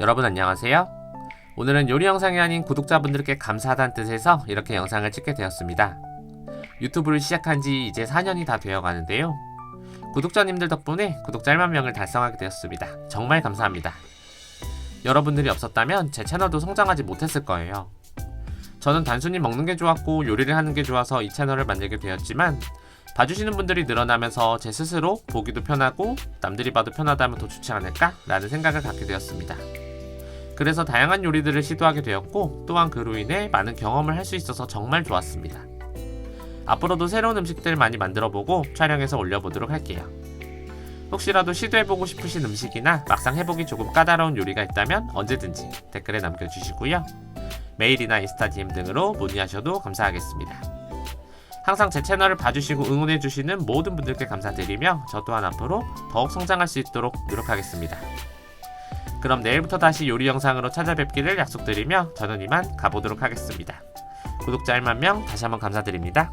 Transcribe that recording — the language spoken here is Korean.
여러분 안녕하세요. 오늘은 요리 영상이 아닌 구독자분들께 감사하다는 뜻에서 이렇게 영상을 찍게 되었습니다. 유튜브를 시작한 지 이제 4년이 다 되어 가는데요. 구독자님들 덕분에 구독자 1만 명을 달성하게 되었습니다. 정말 감사합니다. 여러분들이 없었다면 제 채널도 성장하지 못했을 거예요. 저는 단순히 먹는 게 좋았고 요리를 하는 게 좋아서 이 채널을 만들게 되었지만 봐주시는 분들이 늘어나면서 제 스스로 보기도 편하고 남들이 봐도 편하다면 더 좋지 않을까 라는 생각을 갖게 되었습니다. 그래서 다양한 요리들을 시도하게 되었고 또한 그로 인해 많은 경험을 할 수 있어서 정말 좋았습니다. 앞으로도 새로운 음식들 많이 만들어보고 촬영해서 올려보도록 할게요. 혹시라도 시도해보고 싶으신 음식이나 막상 해보기 조금 까다로운 요리가 있다면 언제든지 댓글에 남겨주시고요. 메일이나 인스타 DM 등으로 문의하셔도 감사하겠습니다. 항상 제 채널을 봐주시고 응원해주시는 모든 분들께 감사드리며 저 또한 앞으로 더욱 성장할 수 있도록 노력하겠습니다. 그럼 내일부터 다시 요리 영상으로 찾아뵙기를 약속드리며 저는 이만 가보도록 하겠습니다. 구독자 1만 명 다시 한번 감사드립니다.